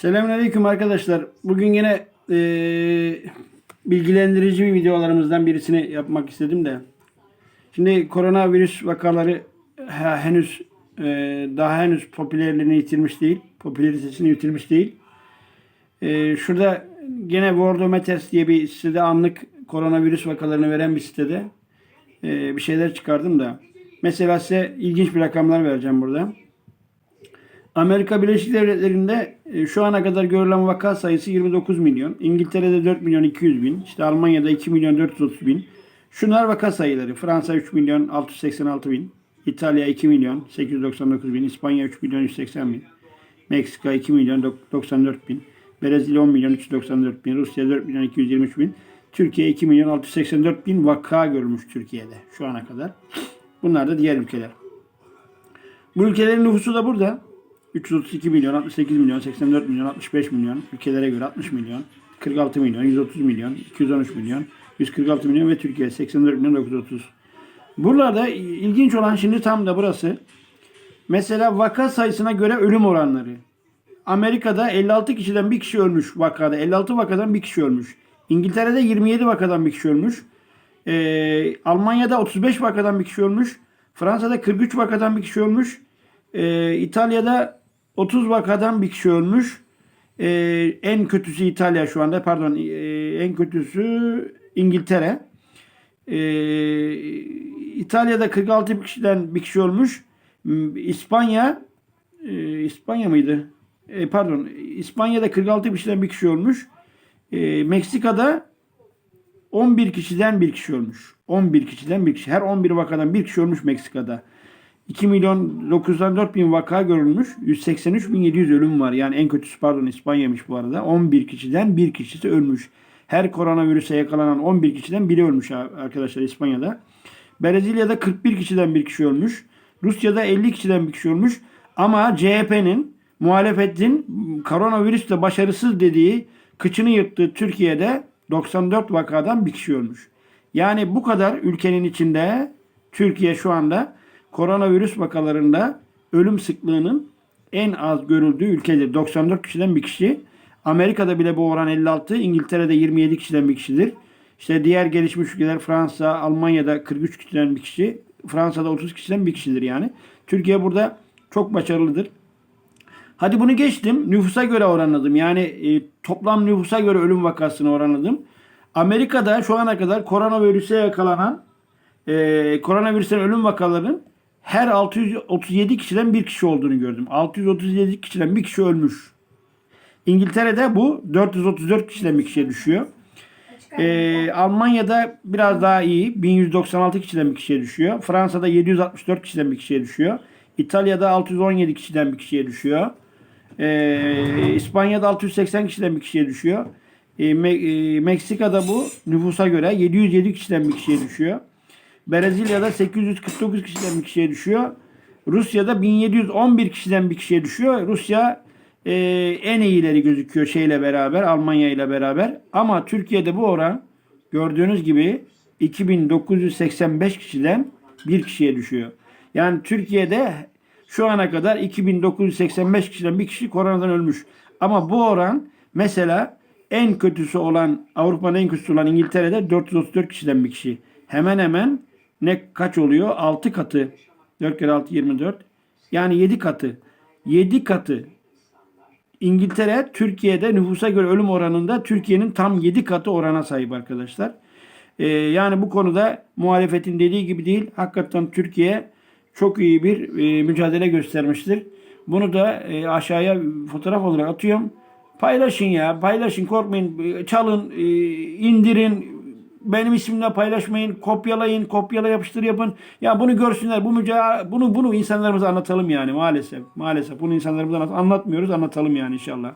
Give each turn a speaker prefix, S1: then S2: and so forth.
S1: Selamünaleyküm arkadaşlar. Bugün yine eee, bilgilendirici bir videolarımızdan birisini yapmak istedim de. Şimdi koronavirüs vakaları ha- henüz eee, daha henüz popülerliğini yitirmiş değil. Popülaritesini yitirmiş değil. Eee, şurada gene Worldometers diye bir sitede anlık koronavirüs vakalarını veren bir sitede eee, bir şeyler çıkardım da. Mesela size ilginç bir rakamlar vereceğim burada. Amerika Birleşik Devletleri'nde e, şu ana kadar görülen vaka sayısı 29 milyon. İngiltere'de 4 milyon 200 bin. İşte Almanya'da 2 milyon 430 bin. Şunlar vaka sayıları. Fransa 3 milyon 686 bin. İtalya 2 milyon 899 bin. İspanya 3 milyon 180 bin. Meksika 2 milyon dok- 94 bin. Brezilya 10 milyon 394 bin. Rusya 4 milyon 223 bin. Türkiye 2 milyon 684 bin vaka görmüş Türkiye'de şu ana kadar. Bunlar da diğer ülkeler. Bu ülkelerin nüfusu da burada. 332 milyon, 68 milyon, 84 milyon, 65 milyon, ülkelere göre 60 milyon, 46 milyon, 130 milyon, 213 milyon, 146 milyon ve Türkiye 84 milyon 930. Buralarda ilginç olan şimdi tam da burası. Mesela vaka sayısına göre ölüm oranları. Amerika'da 56 kişiden bir kişi ölmüş vakada. 56 vakadan bir kişi ölmüş. İngiltere'de 27 vakadan bir kişi ölmüş. Ee, Almanya'da 35 vakadan bir kişi ölmüş. Fransa'da 43 vakadan bir kişi ölmüş. Ee, İtalya'da 30 vakadan bir kişi ölmüş. Ee, en kötüsü İtalya şu anda. Pardon ee, en kötüsü İngiltere. Ee, İtalya'da 46 kişiden bir kişi ölmüş. M- İspanya ee, İspanya mıydı? Ee, pardon İspanya'da 46 kişiden bir kişi ölmüş. Ee, Meksika'da 11 kişiden bir kişi ölmüş. 11 kişiden bir kişi. Her 11 vakadan bir kişi ölmüş Meksika'da. 2 milyon 904 bin vaka görülmüş. 183 bin 700 ölüm var. Yani en kötüsü pardon İspanya'ymış bu arada. 11 kişiden bir kişisi ölmüş. Her koronavirüse yakalanan 11 kişiden biri ölmüş arkadaşlar İspanya'da. Brezilya'da 41 kişiden bir kişi ölmüş. Rusya'da 50 kişiden bir kişi ölmüş. Ama CHP'nin muhalefetin koronavirüste başarısız dediği kıçını yırttığı Türkiye'de 94 vakadan bir kişi ölmüş. Yani bu kadar ülkenin içinde Türkiye şu anda koronavirüs vakalarında ölüm sıklığının en az görüldüğü ülkedir. 94 kişiden bir kişi. Amerika'da bile bu oran 56, İngiltere'de 27 kişiden bir kişidir. İşte diğer gelişmiş ülkeler Fransa, Almanya'da 43 kişiden bir kişi, Fransa'da 30 kişiden bir kişidir yani. Türkiye burada çok başarılıdır. Hadi bunu geçtim. Nüfusa göre oranladım. Yani e, toplam nüfusa göre ölüm vakasını oranladım. Amerika'da şu ana kadar koronavirüse yakalanan e, koronavirüsten ölüm vakalarının her 637 kişiden bir kişi olduğunu gördüm. 637 kişiden bir kişi ölmüş. İngiltere'de bu 434 kişiden bir kişiye düşüyor. Ee, Almanya'da biraz daha iyi. 1196 kişiden bir kişiye düşüyor. Fransa'da 764 kişiden bir kişiye düşüyor. İtalya'da 617 kişiden bir kişiye düşüyor. Ee, İspanya'da 680 kişiden bir kişiye düşüyor. Ee, Me- e, Meksika'da bu nüfusa göre 707 kişiden bir kişiye düşüyor. Brezilya'da 849 kişiden bir kişiye düşüyor. Rusya'da 1711 kişiden bir kişiye düşüyor. Rusya e, en iyileri gözüküyor şeyle beraber, Almanya ile beraber. Ama Türkiye'de bu oran gördüğünüz gibi 2985 kişiden bir kişiye düşüyor. Yani Türkiye'de şu ana kadar 2985 kişiden bir kişi koronadan ölmüş. Ama bu oran mesela en kötüsü olan Avrupa'nın en kötüsü olan İngiltere'de 434 kişiden bir kişi. Hemen hemen ne kaç oluyor? 6 katı. 4 kere 6 24. Yani 7 katı. 7 katı. İngiltere Türkiye'de nüfusa göre ölüm oranında Türkiye'nin tam 7 katı orana sahip arkadaşlar. Ee, yani bu konuda muhalefetin dediği gibi değil. Hakikaten Türkiye çok iyi bir e, mücadele göstermiştir. Bunu da e, aşağıya fotoğraf olarak atıyorum. Paylaşın ya. Paylaşın. Korkmayın. Çalın. e, indirin. Benim ismimle paylaşmayın. Kopyalayın. Kopyala yapıştır yapın. Ya bunu görsünler. Bu müca bunu bunu insanlarımıza anlatalım yani maalesef. Maalesef bunu insanlarımıza anlat- anlatmıyoruz. Anlatalım yani inşallah.